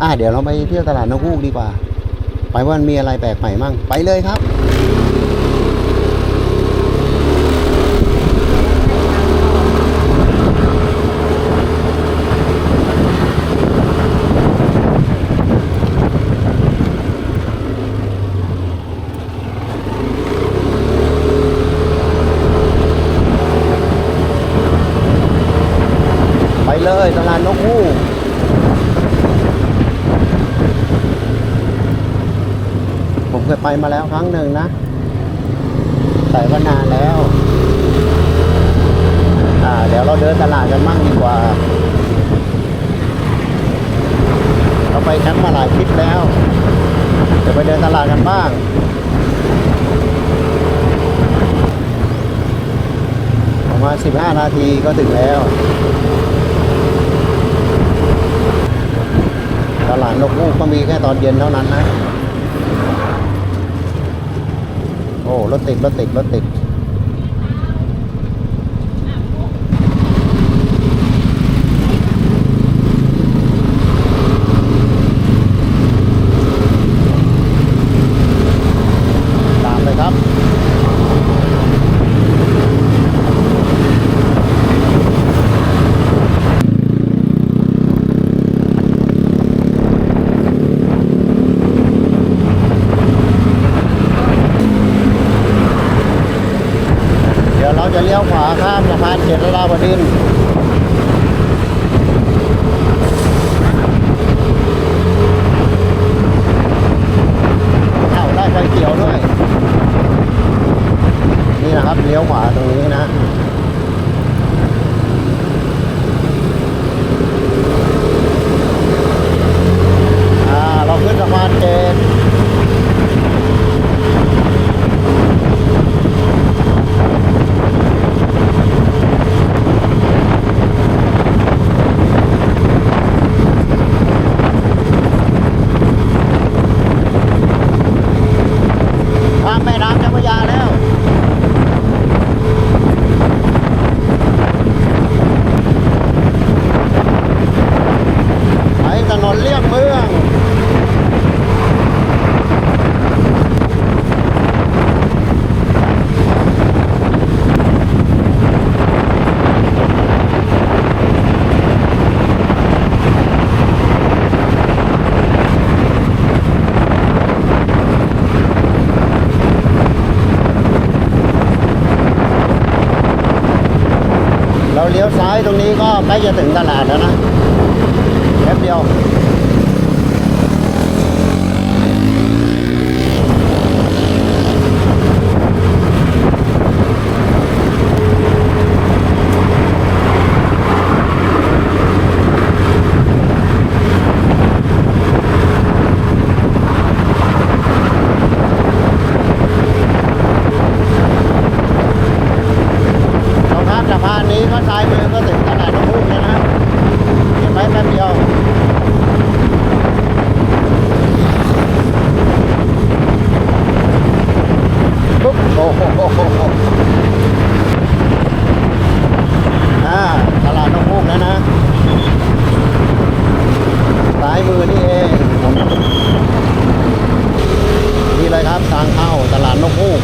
อะเดี๋ยวเราไปเที่ยวตลาดนกฮูกดีกว่า ไปว่ามันมีอะไรแปลกใหม่มั่งไปเลยครับ ไปเลยตลาดนกฮูก ผ มาแล้วครั้งหนึ่งนะแต่ก็นานแล้ว อ่า เดี๋ยวเราเดินตลาดกันมั่งดีกว่า เราไปแคมป์มาหลายทริปแล้ว เดี๋ยวไปเดินตลาดกันบ้างประมาณ15 นาทีก็ถึงแล้ว ตลาดนกฮูกก็มีแค่ตอนเย็นเท่านั้นนะ โอ้รถติดรถติดรถติด ตามเลยครับ เดี๋ยวเรา จะเลี้ยวขวาข้ามสะพานเขตราบดินทร์อ้าวได้ไฟเขียวด้วย นี่นะครับเลี้ยวขวาตรงนี้นะ อ่า เราขึ้นสะพานเขต ข้ามแม่น้ำเจ้าพระยาแล้ว ไปถนนเลี่ยงเมือง เราเลี้ยวซ้ายตรง ก็ใกล้จะถึงตลาดแล้วนะแป๊บเดียวเราข้ามสะพานนี้ก็ซ้ายมือก็ถึงตลาดนกฮูกแล้วนะ เห็นไหมแป๊บเดียวปุ๊บโอ้โหอ่าตลาดนกฮูกแล้วนะซ้ายมือนี่เองนี่เลยครับทางเข้าตลาดนกฮูก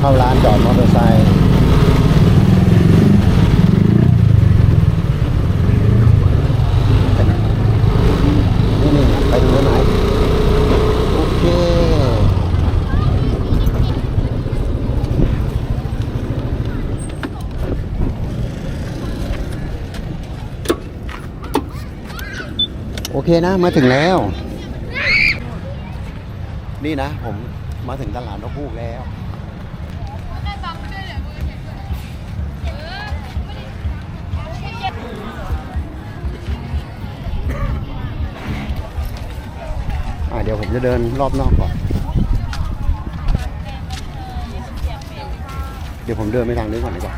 เข้าร้านจอดมอเตอร์ไซค์นี่นี่ไปดูไหนโอเค โอ เคนะมาถึงแล้ว นี่นะ ผมมาถึงตลาดนกฮูกแล้วอ่าเดี๋ยวผมจะเดินรอบนอกก่อน เดี๋ยวผมเดินไปทางนี้ก่อนดีกว่า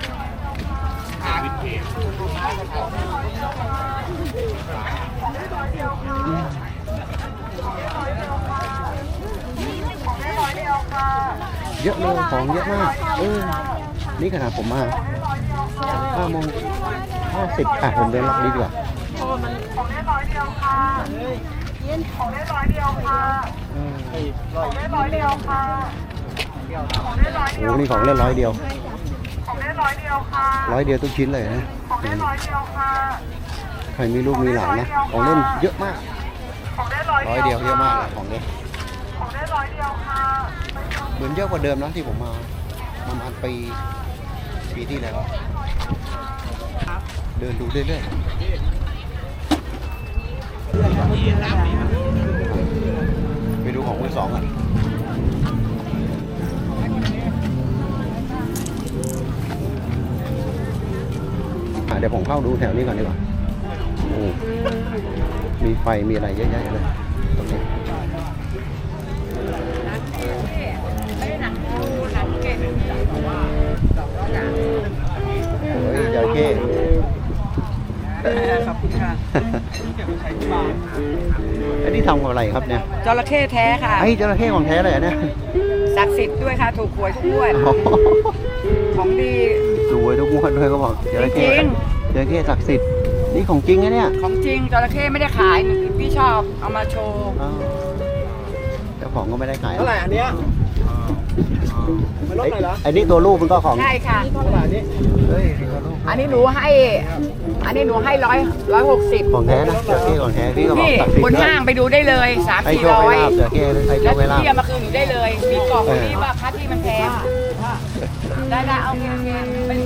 เยอะเลยของเยอะมาก เออ นี่ขนาดผมมาห้าโมงห้าสิบอะผมเดินรอบนี้ดีกว่าของได้ร้อยเดียวค่ะของได้ร้อยเดียวค่ะของได้ร้อยเดียวค่ะของได้ร้อยเดียวโอ้นี่ของเล่นร้อยเดียว ของได้ร้อยเดียวค่ะ ร้อยเดียวทุกชิ้นเลยนะ ของได้ร้อยเดียวค่ะ ใครมีลูกมีหลานนะ ของเล่นเยอะมาก ร้อยเดียวเยอะมากเลยของเล่นเหมือนเยอะกว่าเดิมนะที่ผมมาประมาณปีปีที่แล้วเดินดูเรื่อยๆไปดูของมือสองอะอะเดี๋ยวผมเข้าดูแถวนี้ก่อนดีกว่าโอ้มีไฟมีอะไรเยอะแยะเลย เฮ้ยจระเข้ขอบคุณค่ะไอ้นี่ทำกับอะไรครับเนี่ยจระเข้แท้ค่ะไอ้จระเข้ของแท้เลยเหรอเนี่ยศักดิ์สิทธิ์ด้วยค่ะ ถูกหวยทุกงวดโอ้โหของดีดูไว้ทุกงวดด้วยเขาบอกจระเข้จริงจระเข้ศักดิ์สิทธิ์นี่ของจริงนะเนี่ย ของจริงจระเข้ไม่ได้ขายพี่ชอบเอามาโชว์อ้าวเจ้าของก็ไม่ได้ขายเท่าไหร่อันเนี้ยมันลด ไอ้หน่อยเหรอไอ้นี่ตัวลูกมันก็ของใช่ค่ะเท่าไหร่อันนี้เฮ้ยตัวลูกอันนี้หนูให้ อันนี้หนูให้ร้อยร้อยหกสิบของแท้นะจระเข้ของแท้พี่ก็บอกนี่ศักดิ์สิทบนธิ์ด้วยห้างไปดูได้เลยสามให้สี่โชคร้อให้ยลาบจระเข้ให้โชแล้วคให้ลาบ พี่เอามาคืนหนูได้เลย มีกล่องเออ ที่ว่าคัดที่มันแพงได้ได้เอาเงินเงินมัน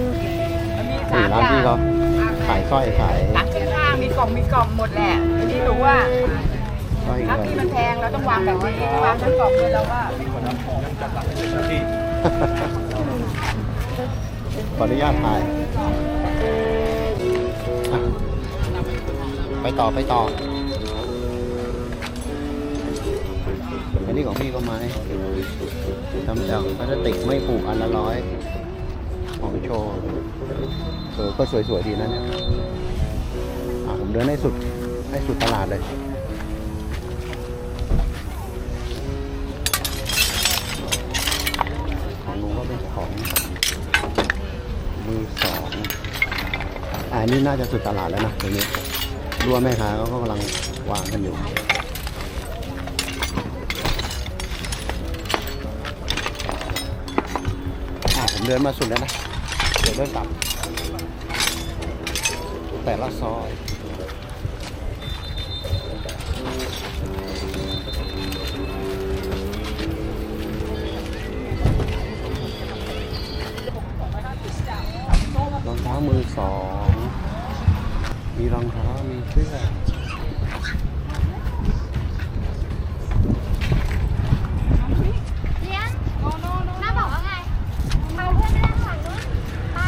มันมีสานี่มร้านอย่าพี่เขางขายสร้อยขายตักที่ข้างมีกล่องมีกล่องหมดแหละทีนี้หนูว่าสร้อย ครับเงินที่มันแพงเราต้องวางแบบนี้วางทั้งกล่องเลยเราว่าขออนุญาตถ่ายอะไปต่อไปต่อ อันนี้ของพี่ก็ไม้ทำจากพลาสติกไม่ผูกอันละร้อยของโชว์เออก็สวยๆดีนะเนี่ยอะผมเดินให้สุดให้สุดตลาดเลย นี่น่าจะสุดตลาดแล้วนะตรงนี้รัวแม่ค้าเขาก็กำลังวางกันอยู่อ่าผมเดินมาสุดแล้วนะ เดี๋ยวเดินกลับ แต่ละซอยรองเท้ามือสอง มีรองเท้ามีเสื้อเลี้ยงน้าบอกว่าไงเอาเพื่อนไปนั่งฝั่งนู้นไป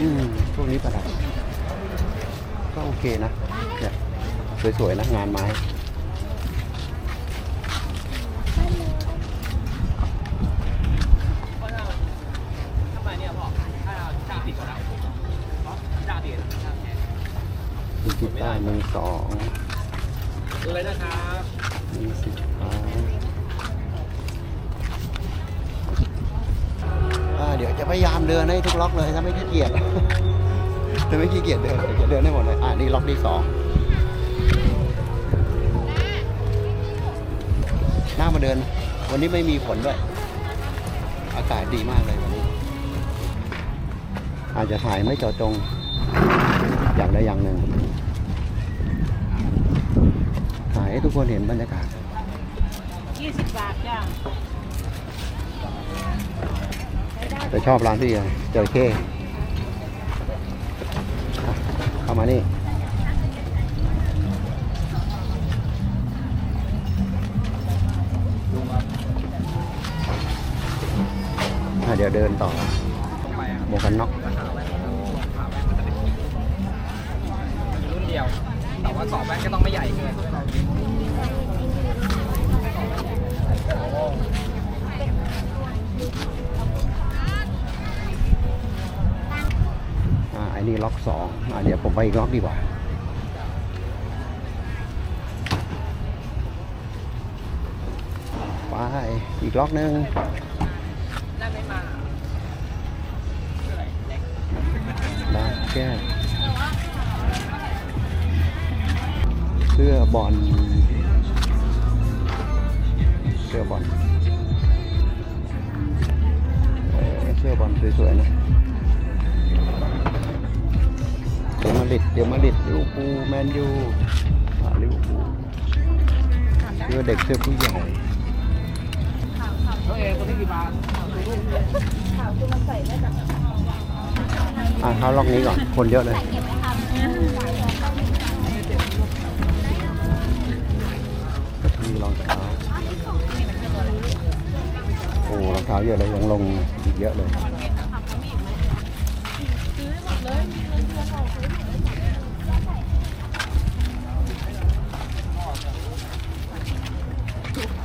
อืมพวกนี้ประดับก็โอเคนะเนี่ยสวยๆนะงานไม้ กีตาร์มือสองเลยนะครับมีสิบครั้งอ่าเดี๋ยวจะพยายามเดินให้ทุกล็อกเลยถ้าไม่ขี้เกียจถ้าไม่ขี้เกียจเดินเดี๋ยวจะเดินให้หมดเลย อ่านี่ล็อกที่สองน่ามาเดิน วันนี้ไม่มีฝนด้วย อากาศดีมากเลยวันนี้ อาจจะถ่ายไม่เจาะจงอย่างใดอย่างหนึ่งถ่าย ให้ทุกคนเห็นบรรยากาศ 20 บาทจ้าแต่ชอบร้านพี่อะจระเข้อะเข้ามานี่ อะเดี๋ยวเดินต่อหมวกกันน็อกรุ่นเดียว แต่ว่าสอบแว่นก็ต้องไม่ใหญ่เกิน อันนี้ล็อกสองอันเดี๋ยวผมไปอีกล็อกดีกว่า ไป อีกล็อกหนึ่งได้แก้เสื้อบอลเสื้อบอลเสื้อบอลสวยๆนะ เดี๋ยวมาลิดเดี๋ยวมาลิดลิเวอร์พูลแมนยูอ่าลิเวอร์พูลเสื้อเด็กเสื้อผู้ใหญ่เขาเองคนที่กี่บาทอ่าเขาล็อกนี้ก่อน คนเยอะเลยมีรองเท้าโอ้รองเท้าเยอะเลยยังลงอีกเยอะเลย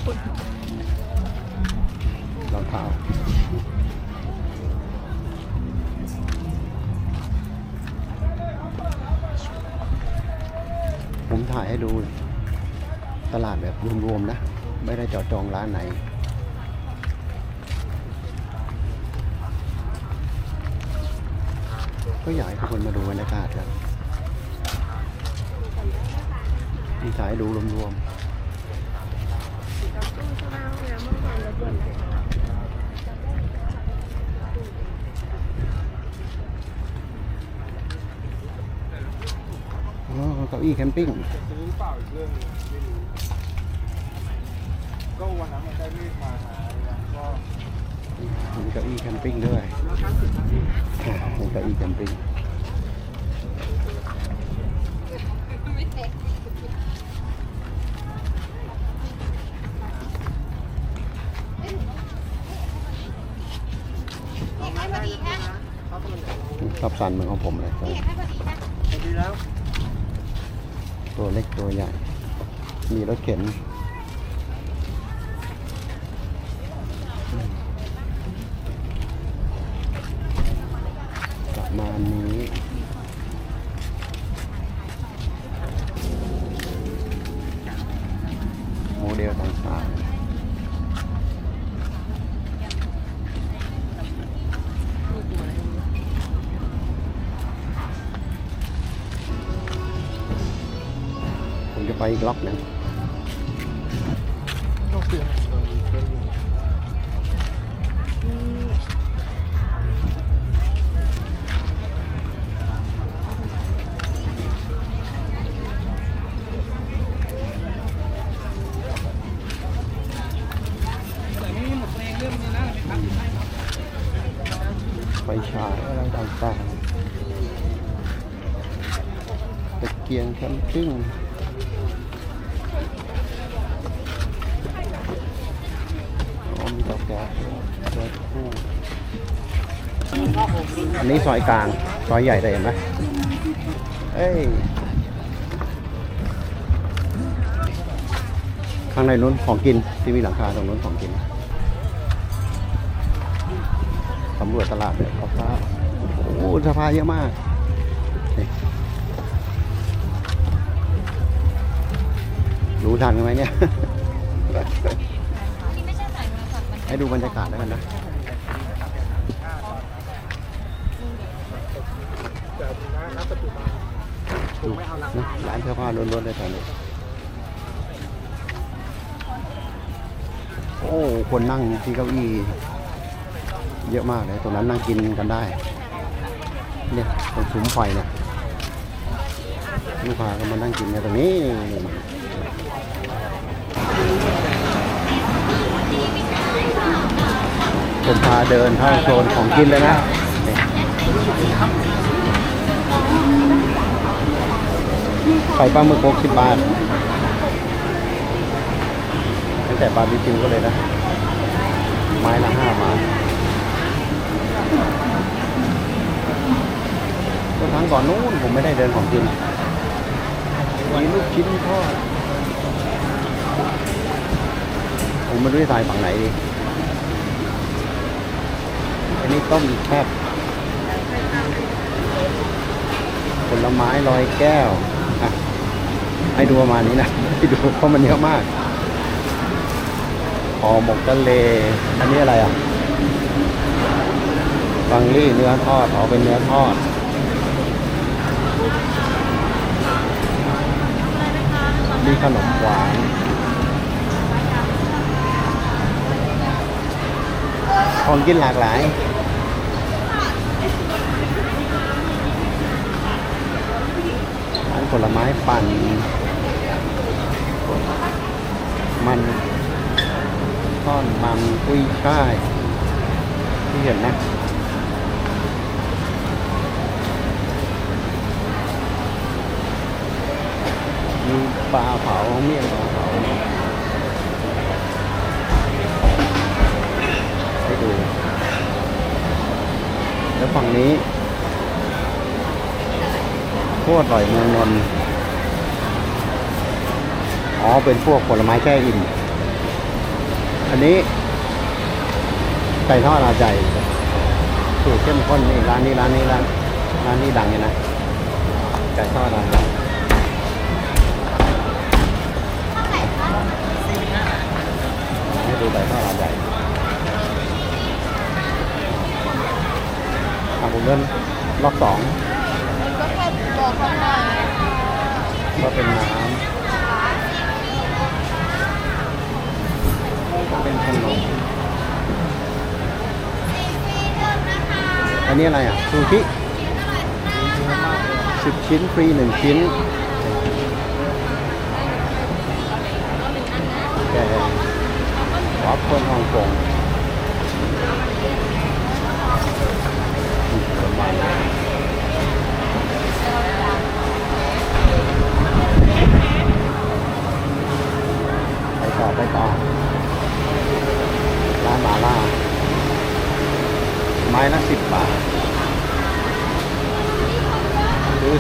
รองเท้าผมถ่ายให้ดู ตลาดแบบรวมๆนะ ไม่ได้เจาะจองร้านไหนก็อยากให้ทุกคนมาดูบรรยากาศครับที่ถ่ายให้ดูรวมๆอ๋อเก้าอี้แคมปิ้งซื้อหรือเปล่าอีกเรื่องหนึงไม่รู้ก็วันนั้นมันได้รีบมาหาแล้วก็มีเก้าอี้แคมปิ้งด้วยมีเก้าอี้แคมปิ้งให้พอดีนะชอบสันเหมือนของผมเลยให้พอดีนะพอดีแล้ว ตัวเล็กตัวใหญ่ มีรถเข็น องนี้นะเนพักไฟฉายอะไรต่างๆตะเกียงแคมปิ้ง นนี้ซอยกลาง ซอยใหญ่เลยเห็นไหมเอ้ย ข้างในนู้นของกินที่มีหลังคาตรงนู้นของกินสำรวจตลาดเลยครับว่าโอ้โหเสภาเยอะมากนี่รู้ทันกันไหมเนี่ยนี่ไม่ใช่สายโทรศัพท์มันให้ดูบรรยากาศแล้วกันนะ แต่ณณปัจจุบัน ดูนะร้านเสื้อผ้าล้วนๆเลยตอนนี้โอ้ คนนั่งที่เก้าอี้เยอะมากเลยตรงนั้นนั่งกินกันได้ เนี่ยตรงซุ้มไฟเนี่ยลูกค้าก็มานั่งกินกันตรงนี้ผมพาเดินเข้าโซนของกินเลยนะ ไข่ปลาหมึกหกสิบบาทตั้งแต่บาร์บีคิวก็เลยนะ ไม้ละห้าบาทก็ครั้งก่อนนู้นผมไม่ได้เดินของกินมีลูกชิ้นทอดผมไม่รู้จะถ่ายฝั่งไหนดีอันนี้ต้มแคบผลไม้ลอยแก้ว ให้ดูประมาณนี้นะให้ดูเพราะมันเยอะมากห่อหมกทะเล อันนี้อะไรอะฟังลี่เนื้อทอดอ๋อเป็นเนื้อทอดมีขนมหวานของกินหลากหลายร้านผลไม้ปั่น มันทอดมันกุ้ยช่ายที่เห็นนะมีปลาเผาเมี่ยงปลาเผาให้ดู แล้วฝั่งนี้โคตรอร่อยเมืองนนท์ อ๋อ เป็นพวกผลไม้แช่อิ่ม อันนี้ไก่ทอดอาใจสูตรเข้มข้นนี่ร้านนี้ร้านนี้ร้านร้านนี้ดังเลยนะไก่ทอดอาใจให้ดูไก่ทอดร้านใหญ่ทางผมเดินรอบสองก็แค่บอกเขาหน่อยก็เป็นน้ำ เป็นขนมอันนี้อะไรอะซูชิสิบชิ้นฟรีหนึ่งชิ้นแกงวอฟเฟิลฮ่องกงอืมประมาณนั้นไปต่อ ไปต่อร้านหมา ล่าไม้ละสิบบาทซื้อ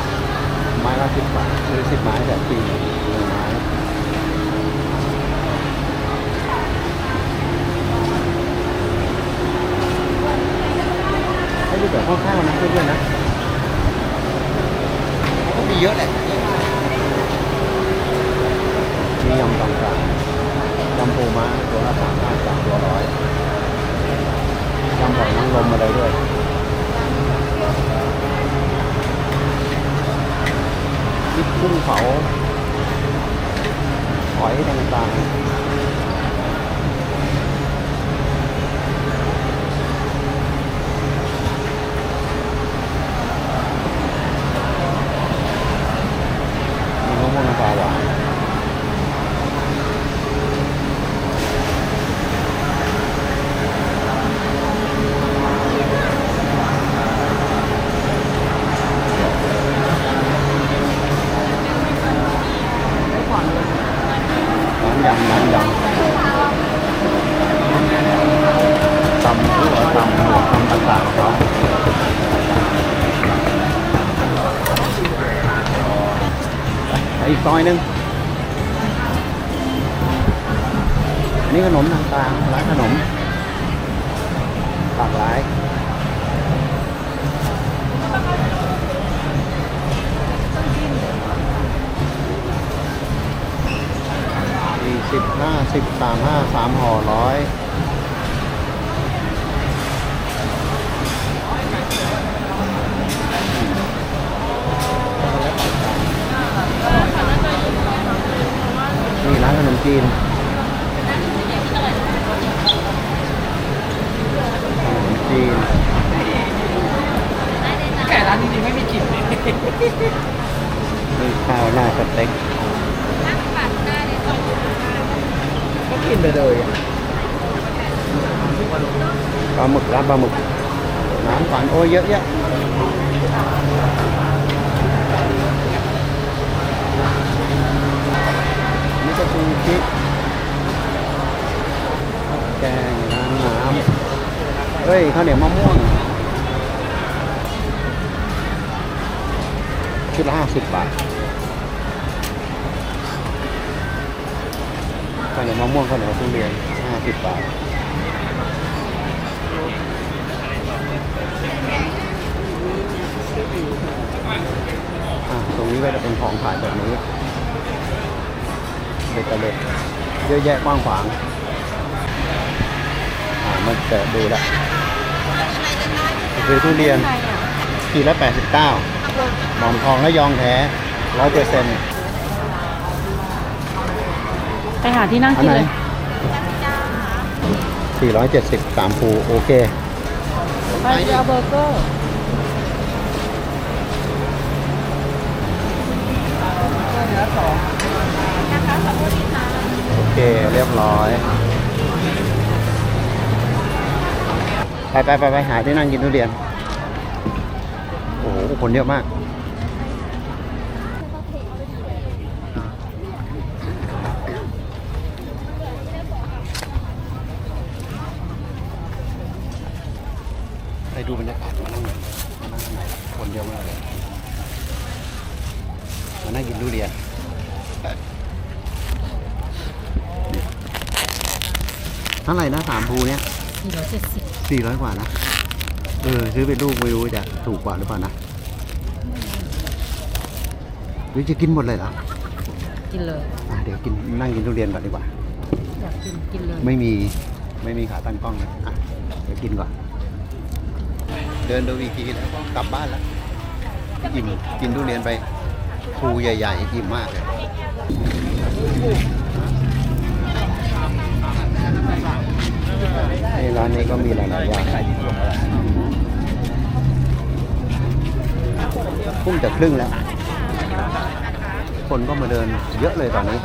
ไม้ละสิบบาทซื้อสิบไม้แบบฟรีหนึ่งไม้ให้ดูแบบคร่าวๆนะเพื่อนๆนะก็มีเยอะแหละมียำต่างๆยำปูม้าตัวละสามห้าสามตัวร้อยยำหอยนางรมอะไรด้วย มีกุ้งเผา หอยต่างๆมีมะม่วงน้ำปลาหวานร้านยำร้านยำตำหัวตำหัวตำต่างๆครับ ไเยอะแยะนี่ก็คือพริกแกงน้ำน้ำเฮ้ยข้าวเหนียวมะม่วงชุดละห้าสิบบาทข้าวเหนียวมะม่วงข้าวเหนียวทุเรียนห้าสิบบาท อะตรงนี้ก็จะเป็นของขายแบบนี้เด็กกระเด็ดเยอะแยะกว้างขวาง อ่ามันจะดูละคือทุเรียนขีดละแปดสิบเก้าทหมอนทองและยองแท้ร้อยเปอร์เซ็นต์ไปหาที่นั่งอันกินไหนเลยสี่ร้อยเจ็ดสิบสามภูโอเค ไปเอาเบอร์เกอร์โอเค เรียบร้อย ไปไปไปไปหาที่นั่งกินทุเรียน โอ้โห คนเยอะมาก ไปดูบรรยากาศมานั่งหน่อยมานั่งหน่อยคนเยอะมากเลย มานั่งกินทุเรียน เท่าไหร่นะสามภูเนี่ย สี่ร้อยเจ็ด สิบสี่ร้อยกว่านะ เออ ซื้อเป็นลูกไม่รู้จะถูกกว่าหรือเปล่านะหรือจะกินหมดเลยเหรอ กินเลย อะเดี๋ยวกินนั่งกินทุเรียนก่อนดีกว่า อยากกินกินเลย ไม่มีไม่มีขาตั้งกล้องนะอะเดี๋ยวกินก่อน เดินดูอีกทีแล้วก็กลับบ้านแล้วอิ่มกินทุเรียนไปภูใหญ่ๆอิ่มมากเลย นี่ร้านนี้ก็มีหลายๆอย่างพุ่งจะครึ่งแล้ว คนก็มาเดินเยอะเลยตอนนี้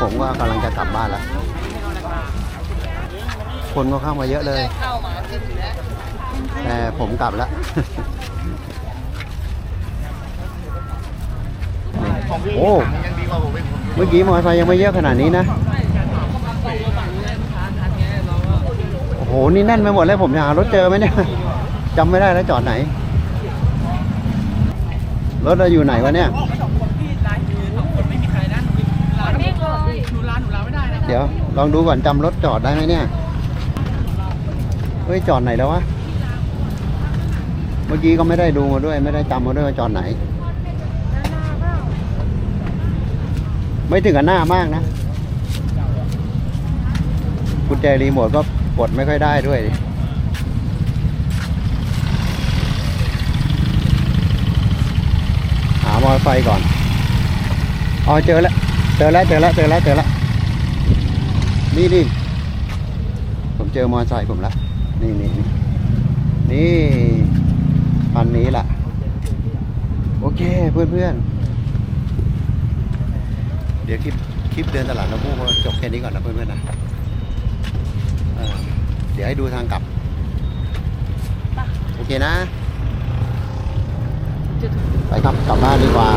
ผมก็กำลังจะกลับบ้านแล้ว คนก็เข้ามาเยอะเลย แต่ผมกลับแล้วโอ้ เมื่อกี้มอเตอร์ไซค์ยังไม่เยอะขนาดนี้นะ โอ้โหนี่แน่นไปหมดเลยผมจะหารถเจอไหมเนี่ยจำไม่ได้แล้วจอดไหน รถเราอยู่ไหนวะเนี่ย เดี๋ยวลองดูก่อนจำรถจอดได้ไหมเนี่ย เฮ้ยจอดไหนแล้ววะ เมื่อกี้ก็ไม่ได้ดูมาด้วย ไม่ได้จำมาด้วยว่าจอดไหน ไม่ถึงกับหน้ามากนะกุญแจรีโมทก็ กดไม่ค่อยได้ด้วยดิหามอเตอร์ไซค์ก่อนอ๋อเจอแล้วเจอแล้วเจอแล้วเจอแล้วเจอแล้วนี่นี่ผมเจอมอเตอร์ไซค์ผมแล้วนี่นี่นี่นี่คันนี้แหละโอเคเพื่อนเพื่อนเดี๋ยวคลิปคลิปเดินตลาดน้ำพุก็จบแค่นี้ก่อนนะเพื่อนเพื่อนๆนะ เดี๋ยวให้ดูทางกลับ โอเคนะ ไปครับกลับบ้านดีกว่า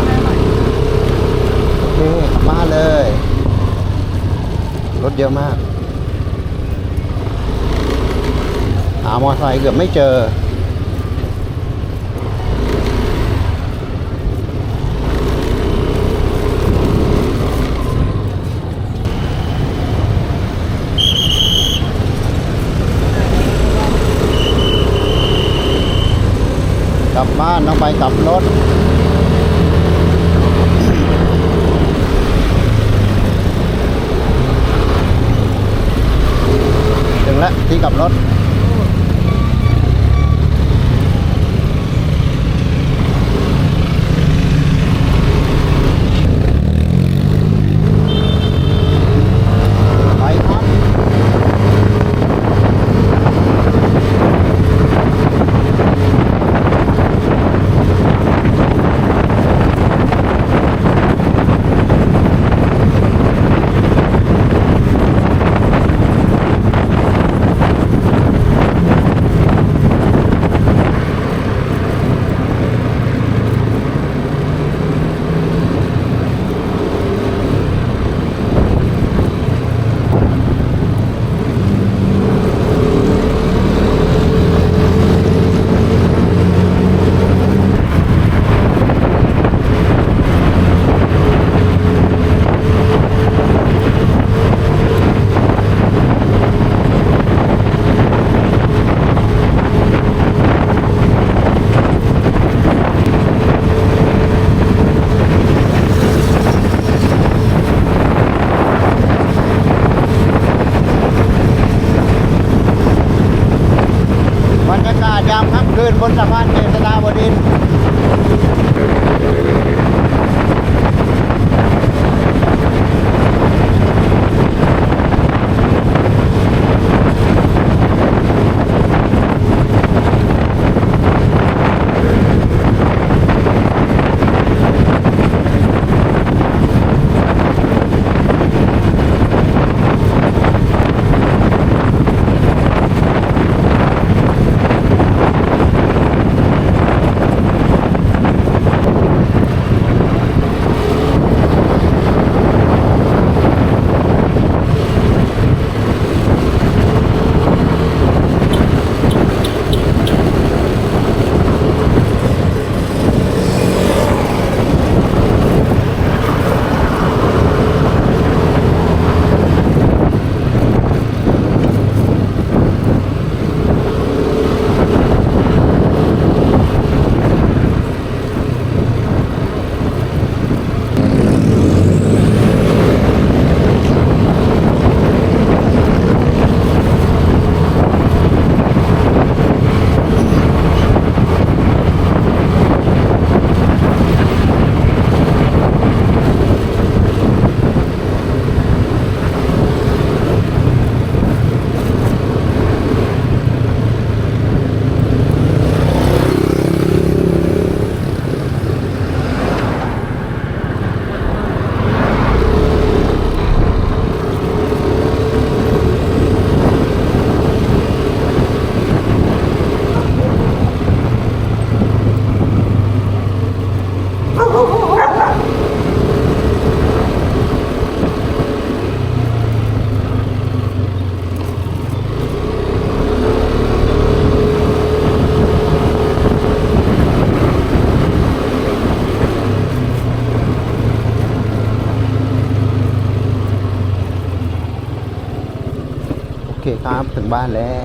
โอเคกลับบ้านเลย รถเยอะมาก หามอไซค์เกือบไม่เจอ กลับบ้านต้องไปกลับรถถึงแล้วที่กลับรถ บ้านแล้ว